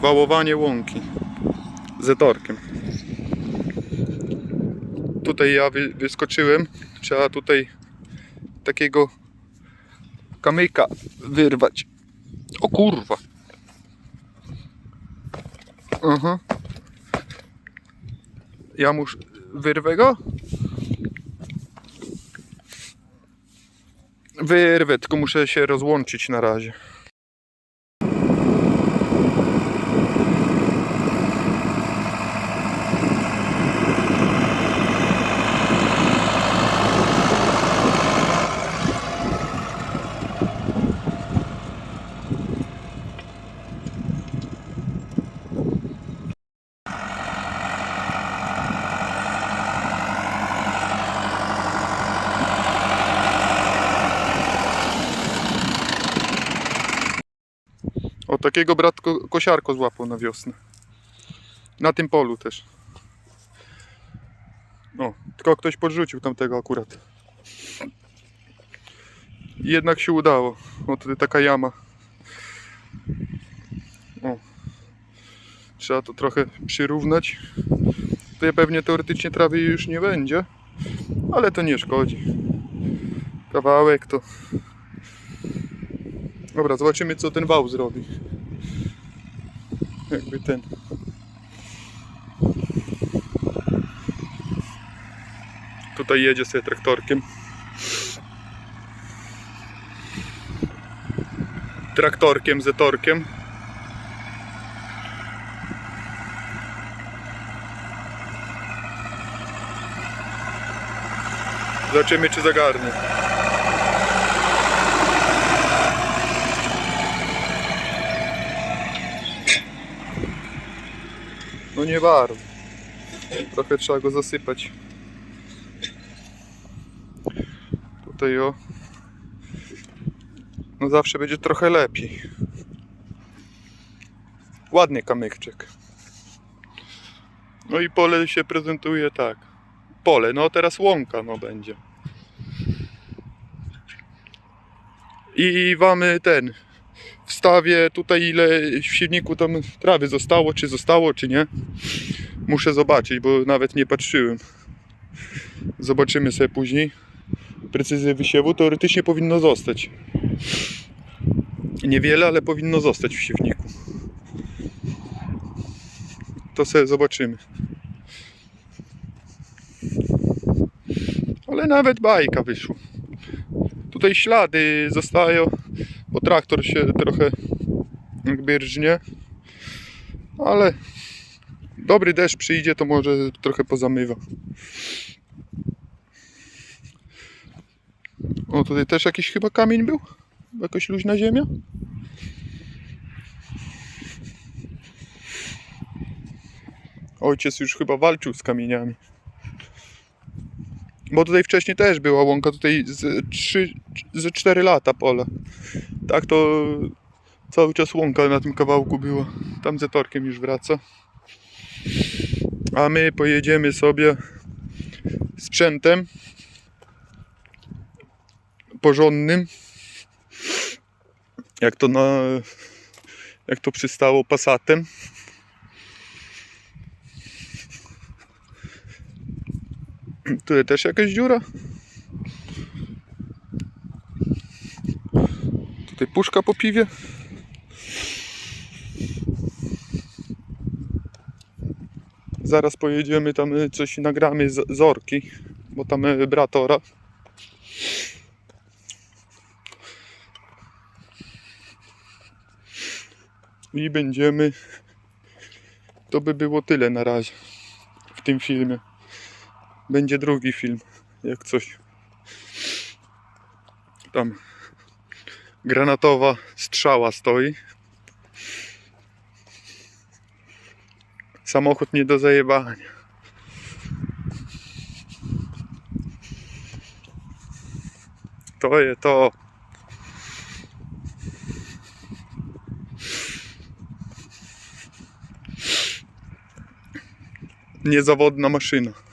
Wałowanie łąki z torkiem. Tutaj ja wy, wyskoczyłem. Trzeba tutaj takiego kamyka wyrwać. O kurwa. Aha. Ja muszę. Wyrwę go? Wyrwę, tylko muszę się rozłączyć na razie. Takiego brat ko kosiarko złapał na wiosnę. Na tym polu też. O, tylko ktoś podrzucił tamtego akurat. I jednak się udało. O, tutaj taka jama. O. Trzeba to trochę przyrównać. Tutaj pewnie teoretycznie trawy już nie będzie, ale to nie szkodzi. Kawałek to Dobra, zobaczymy co ten wał zrobi. Jakby ten. Tutaj jedzie sobie traktorkiem. Traktorkiem, zetorkiem. Zobaczymy czy zagarnie. No nie bardzo. Trochę trzeba go zasypać. Tutaj o. No zawsze będzie trochę lepiej. Ładny kamyczek. No i pole się prezentuje tak. Pole, no teraz łąka no będzie. I mamy ten wstawię tutaj ile w silniku tam trawy zostało, czy zostało, czy nie. Muszę zobaczyć, bo nawet nie patrzyłem. Zobaczymy sobie później. Precyzję wysiewu teoretycznie powinno zostać. Niewiele, ale powinno zostać w siewniku. To sobie zobaczymy. Ale nawet bajka wyszła. Tutaj ślady zostają, bo traktor się trochę jakby rżnie. Ale dobry deszcz przyjdzie, to może trochę pozamywa. O, tutaj też jakiś chyba kamień był? Jakaś luźna ziemia? Ojciec już chyba walczył z kamieniami. Bo tutaj wcześniej też była łąka, tutaj z 3, ze 4 lata pole. Tak to cały czas łąka na tym kawałku była. Tam ze torkiem już wraca. A my pojedziemy sobie sprzętem porządnym. Jak to na jak to przystało Passatem. Tutaj też jakaś dziura. Tutaj puszka po piwie. Zaraz pojedziemy tam y, coś nagramy z z orki, bo tam y, bratora. I będziemy. To by było tyle na razie w tym filmie będzie drugi film, jak coś. Tam granatowa strzała stoi. Samochód nie do zajebania. To je to. Niezawodna maszyna.